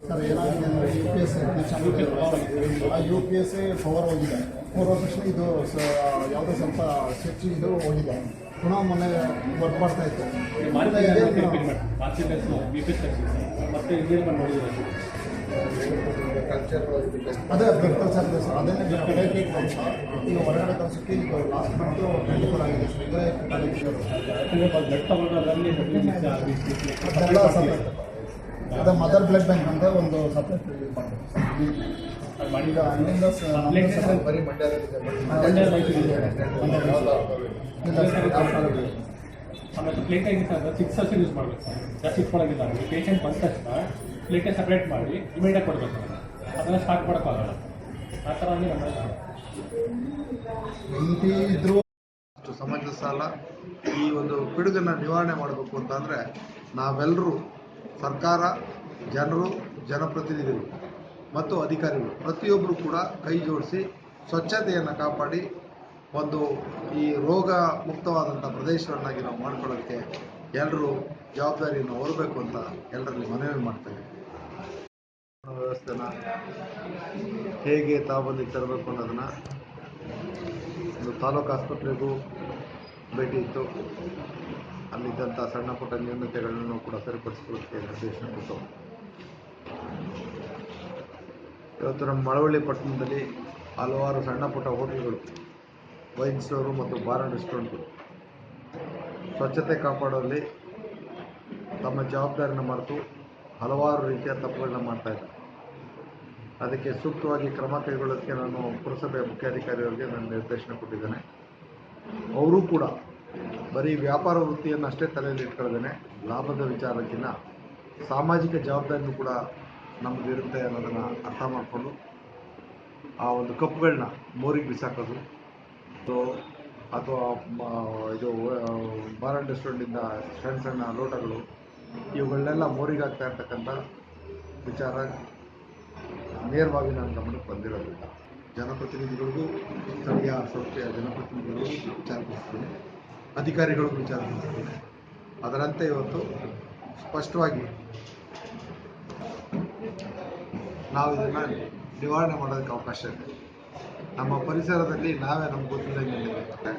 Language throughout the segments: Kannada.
ಸರ್ ಏನಾಗಿದೆ ಅಂದರೆ ಯು ಪಿ ಎಸ್ ಆ ಯು ಪಿ ಎಸ್ ಪವರ್ ಹೋಗಿದೆ. ಪವರ್ ಹೋದ ತಕ್ಷಣ ಇದು ಯಾವುದೋ ಸ್ವಲ್ಪ ಸ್ವಿಚ್ ಇದು ಹೋಗಿದೆ. ಪುನಃ ಮೊನ್ನೆ ವರ್ಕ್ ಮಾಡ್ತಾ ಇತ್ತು. ಮತ್ತೆ ಅದೇ ಸರ್ ಅದನ್ನೇ ಕಡೆಗೆ ಅಂತ ಈಗ ಹೊರಗಡೆ ಕಳಿಸೋಕ್ಕೆ ಈಗ ಲಾಸ್ಟ್ ಆಗಿದೆ ಸರ್. ಇದೇ ಕಾಲೇಜ್ ಬ್ಲಡ್ ತಗೊಂಡ್ರಲ್ಲಿ ಅದೆಲ್ಲ ಸಪ್ರೇಟ್ ಅದೇ ಮದರ್ ಬ್ಲಡ್ ಬ್ಯಾಂಕ್ ಅಂತ ಒಂದು ಸಪ್ರೇಟ್ ಅಲ್ಲಿಂದ ಸಹ- ಬರೀ ಮಂಡ್ಯ ಆಮೇಲೆ ಪ್ಲೇಟ್ ಆಗಿತ್ತು ಅಂದ್ರೆ ಸಿಕ್ಸ್ ಅವರ್ಸ್ ಯೂಸ್ ಮಾಡಬೇಕು ಸರ್. ಜಾಸ್ತಿ ಇಟ್ಕೊಳ್ಳೋದಿಲ್ಲ ನಮಗೆ ಪೇಷಂಟ್ ಬಂದ ತಕ್ಷಣ ಪ್ಲೇಟೇ ಸಪ್ರೇಟ್ ಮಾಡಿ ಇಮಿಡಿಯೇಟ್ ಕೊಡಬೇಕು. ಅದನ್ನು ಸ್ಟಾಕ್ ಮಾಡೋಕ್ಕಾಗಲ್ಲ ಆ ಥರ ಸಮಾಜದ ಸಾಲ ಈ ಒಂದು ಪಿಡುಗನ್ನ ನಿವಾರಣೆ ಮಾಡಬೇಕು ಅಂತಂದರೆ ನಾವೆಲ್ಲರೂ ಸರ್ಕಾರ, ಜನರು, ಜನಪ್ರತಿನಿಧಿಗಳು ಮತ್ತು ಅಧಿಕಾರಿಗಳು ಪ್ರತಿಯೊಬ್ಬರು ಕೂಡ ಕೈ ಜೋಡಿಸಿ ಸ್ವಚ್ಛತೆಯನ್ನು ಕಾಪಾಡಿ ಒಂದು ಈ ರೋಗ ಮುಕ್ತವಾದಂಥ ಪ್ರದೇಶವನ್ನಾಗಿ ನಾವು ಮಾಡ್ಕೊಳ್ಳೋಕ್ಕೆ ಎಲ್ಲರೂ ಜವಾಬ್ದಾರಿಯನ್ನು ಹೊರಬೇಕು ಅಂತ ಎಲ್ಲರಲ್ಲಿ ಮನವಿ ಮಾಡ್ತೇವೆ ವ್ಯವಸ್ಥೆನ ಹೇಗೆ ತಾಬಂದಿಗೆ ತರಬೇಕು ಅನ್ನೋದನ್ನು ಒಂದು ತಾಲೂಕು ಆಸ್ಪತ್ರೆಗೂ ಭೇಟಿ ಇತ್ತು. ಅಲ್ಲಿದ್ದಂಥ ಸಣ್ಣ ಪುಟ್ಟ ನ್ಯೂನತೆಗಳನ್ನು ಕೂಡ ಸರಿಪಡಿಸಿಕೊಳ್ಳೋಕ್ಕೆ ನಿರ್ದೇಶನ ಕೊಟ್ಟು ಇವತ್ತು ನಮ್ಮ ಮಳವಳ್ಳಿ ಪಟ್ಟಣದಲ್ಲಿ ಹಲವಾರು ಸಣ್ಣ ಪುಟ್ಟ ಹೋಟೆಲ್ಗಳು, ವೈನ್ ಸ್ಟೋರು ಮತ್ತು ಬಾರ್ ಆ್ಯಂಡ್ ರೆಸ್ಟೋರೆಂಟ್ಗಳು. ಸ್ವಚ್ಛತೆ ಕಾಪಾಡುವಲ್ಲಿ ತಮ್ಮ ಜವಾಬ್ದಾರಿನ ಮರೆತು ಹಲವಾರು ರೀತಿಯ ತಪ್ಪುಗಳನ್ನ ಮಾಡ್ತಾ ಇದ್ದಾರೆ. ಅದಕ್ಕೆ ಸೂಕ್ತವಾಗಿ ಕ್ರಮ ಕೈಗೊಳ್ಳೋದಕ್ಕೆ ನಾನು ಪುರಸಭೆಯ ಮುಖ್ಯಾಧಿಕಾರಿಯವರಿಗೆ ನಾನು ನಿರ್ದೇಶನ ಕೊಟ್ಟಿದ್ದೇನೆ. ಅವರು ಕೂಡ ಬರೀ ವ್ಯಾಪಾರ ವೃತ್ತಿಯನ್ನು ಅಷ್ಟೇ ತಲೆಯಲ್ಲಿ ಇಟ್ಕೊಳ್ಳದೇನೆ, ಲಾಭದ ವಿಚಾರಕ್ಕಿಂತ ಸಾಮಾಜಿಕ ಜವಾಬ್ದಾರಿನೂ ಕೂಡ ನಮ್ಮದಿರುತ್ತೆ ಅನ್ನೋದನ್ನು ಅರ್ಥ ಮಾಡಿಕೊಂಡು ಆ ಒಂದು ಕಪ್ಪುಗಳನ್ನ ಮೋರಿಗೆ ಬಿಸಾಕೋದು ಅಥವಾ ಇದು ಬಾರ್ ಆ್ಯಂಡ್ ರೆಸ್ಟೋರೆಂಟಿಂದ ಸಣ್ಣ ಸಣ್ಣ ಲೋಟಗಳು ಇವುಗಳನ್ನೆಲ್ಲ ಮೋರಿಗೆ ಹಾಕ್ತಾ ಇರ್ತಕ್ಕಂಥ ವಿಚಾರ ನೇರವಾಗಿ ನನ್ನ ಗಮನಕ್ಕೆ ಬಂದಿರೋದಿಲ್ಲ ಜನಪ್ರತಿನಿಧಿಗಳಿಗೂ ಸ್ಥಳೀಯ ಸಂಸ್ಥೆಯ ಜನಪ್ರತಿನಿಧಿಗಳಿಗೂ ವಿಚಾರಿಸ್ತೀನಿ. ಅಧಿಕಾರಿಗಳಿಗೂ ವಿಚಾರಿಸ್ತೀನಿ. ಅದರಂತೆ ಇವತ್ತು ಸ್ಪಷ್ಟವಾಗಿ ನಾವು ಇದನ್ನು ನಿವಾರಣೆ ಮಾಡೋದಕ್ಕೆ ಅವಕಾಶ ಇದೆ. ನಮ್ಮ ಪರಿಸರದಲ್ಲಿ ನಾವೇ ನಮ್ಗೆ ಗೊತ್ತಿಲ್ಲ.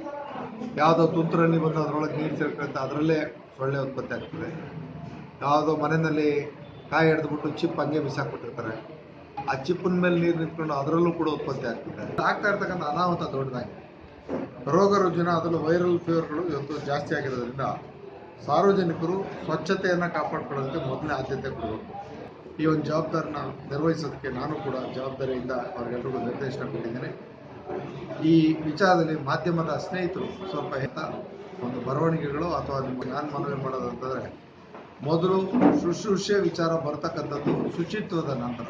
ಯಾವುದೋ ತುಂತುರಲ್ಲಿ ಬಂದು ಅದರೊಳಗೆ ನೀರು ಸೇರ್ಕೊಳ್ತಾ ಅದರಲ್ಲೇ ಸೊಳ್ಳೆ ಉತ್ಪತ್ತಿ ಆಗ್ತದೆ. ಯಾವುದೋ ಮನೆಯಲ್ಲಿ ಕಾಯಿ ಹಿಡಿದ್ಬಿಟ್ಟು ಚಿಪ್ ಹಂಗೆ ಬಿಸಾಕ್ಬಿಟ್ಟಿರ್ತಾರೆ. ಆ ಚಿಪ್ಪಿನ ಮೇಲೆ ನೀರು ನಿಂತ್ಕೊಂಡು ಅದರಲ್ಲೂ ಕೂಡ ಉತ್ಪತ್ತಿ ಆಗ್ತಿದೆ. ಆಗ್ತಾ ಇರ್ತಕ್ಕಂಥ ಅನಾಹುತ ದೊಡ್ಡದಾಗಿ. ರೋಗ ರುಜಿನ ಅದರಲ್ಲೂ ವೈರಲ್ ಫೀವರ್ಗಳು ಇವತ್ತು ಜಾಸ್ತಿ ಆಗಿರೋದ್ರಿಂದ ಸಾರ್ವಜನಿಕರು ಸ್ವಚ್ಛತೆಯನ್ನು ಕಾಪಾಡ್ಕೊಳ್ಳೋದಕ್ಕೆ ಮೊದಲನೇ ಆದ್ಯತೆ ಕೊಡಬೇಕು. ಈ ಒಂದು ಜವಾಬ್ದಾರಿನ ನಿರ್ವಹಿಸೋದಕ್ಕೆ ನಾನು ಕೂಡ ಜವಾಬ್ದಾರಿಯಿಂದ ಅವ್ರಿಗೆಲ್ರಿಗೂ ನಿರ್ದೇಶನ ಕೊಟ್ಟಿದ್ದೇನೆ. ಈ ವಿಚಾರದಲ್ಲಿ ಮಾಧ್ಯಮದ ಸ್ನೇಹಿತರು ಸ್ವಲ್ಪ ಹೆಚ್ಚ ಒಂದು ಬರವಣಿಗೆಗಳು ಅಥವಾ ನಿಮಗೆ ನಾನು ಮನವಿ ಮಾಡೋದು ಅಂತಂದರೆ ಮೊದಲು ಶುಶ್ರೂಷೆ ವಿಚಾರ ಬರ್ತಕ್ಕಂಥದ್ದು ಶುಚಿತ್ವದ ನಂತರ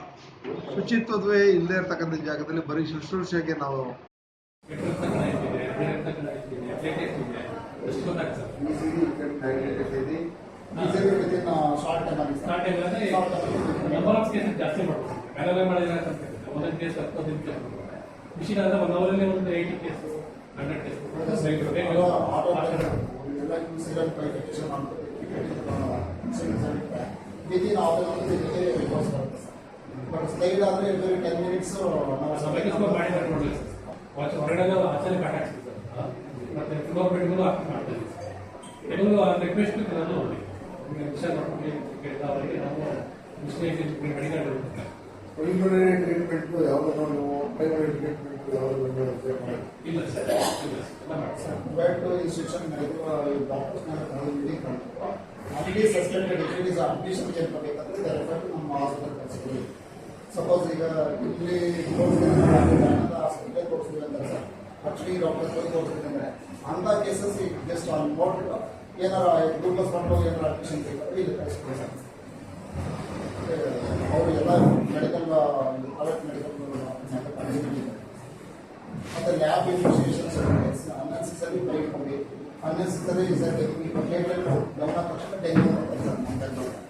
ಶುಚಿತ್ವವೇ ಇಲ್ಲದೆ ಇರತಕ್ಕಂಥ ಜಾಗದಲ್ಲಿ ಬರೀ ಶುಶ್ರೂಷೆಗೆ ನಾವು ಮಾಡ್ಬೋದು ಬೇರೆ ಮಾಡಿದ್ರೆ ಅಂತ ಹೇಳ್ತಾರೆ. ಒಂದೊಂದು ಕೇಸ್ ಮಿಷಿನ್ ಆದರೆ ವಿತಿನ್ ಅವರಲ್ಲಿ ಅನ್ ಅವರ್ ಬಟ್ ಸ್ಲೈಡ್ ಆದರೆ ಎವ್ರಿ ಟೆನ್ ಮಿನಿಟ್ಸ್ ಸಭೆಗೆ ಸ್ಕೋರ್ ಮಾಡಿದ್ರೆ ನೋಡಲಿ ಹೊರಗಡೆ ಆಚರಣೆ ಕಟ್ ಮತ್ತೆ ಫ್ಲೋರ್ ರಿಕ್ವೆಸ್ಟ್ ನಾನು ನೋಡಿ ನಿಮಗೆ ವಿಷಯ ಅವರಿಗೆ ನಾವು ಪ್ರಿಲಿಮಿನರಿ ಟ್ರೀಟ್ಮೆಂಟ್ ಯಾವುದನ್ನು ನೀವು ಪ್ರೈಮರಿ ಟ್ರೀಟ್ಮೆಂಟ್ ಯಾವುದನ್ನು ಇಲ್ಲ ಸರ್ ಇಲ್ಲ ಸರ್ ಮಾಡ್ತೀವಿ compared to institution medical ಅಲ್ಲಿ ಸಸ್ಪೆಂಡೆಡ್ ಡಿಗ್ರೀಸ್ ಅಪ್ಲಿಕೇಶನ್ ಮಾಡಬೇಕಂದ್ರೆ ದಯವಿಟ್ಟು ನಮ್ಮ ಹಾಸ್ಪಿಟಲ್ ಕಳಿಸಿದ್ರಿ ಸಪೋಸ್ ಈಗ ಇಲ್ಲಿ ತೋರಿಸಿದ್ರೆ ತೋರಿಸಿದ್ರೆ ಅಂತಾರೆ ಸರ್ ಆಕ್ಚುಲಿ ಡಾಕ್ಟರ್ ತೋರಿಸಿದ್ರೆ ಅಂಥ ಕೇಸಸ್ ಈಗ ಜಸ್ಟ್ ಆನ್ ನೋಡ್ಬಿಟ್ಟು ಏನಾರ ಗ್ಲೂಕೋಸ್ ಕಂಟ್ರೋಲ್ ಏನಾರ ಅಪ್ಲಿಕೇಶನ್ ಬೇಕಾದ್ರೆ ಇಲ್ಲಿ ಕಳಿಸ್ತೀವಿ ಸರ್. ಅವರು ಎಲ್ಲ ಮೆಡಿಕಲ್ ಪ್ರೈವೇಟ್ ಮೆಡಿಕಲ್ ಮತ್ತೆ ಲ್ಯಾಬ್ ಇನ್ಸ್ಟಿಟ್ಯೂಷನ್ಸ್ ಅನ್ನೆಸರಿ ಬೈಕ್ ಹೋಗಿ unnecessary is a technique, later, Governor Paksha, taking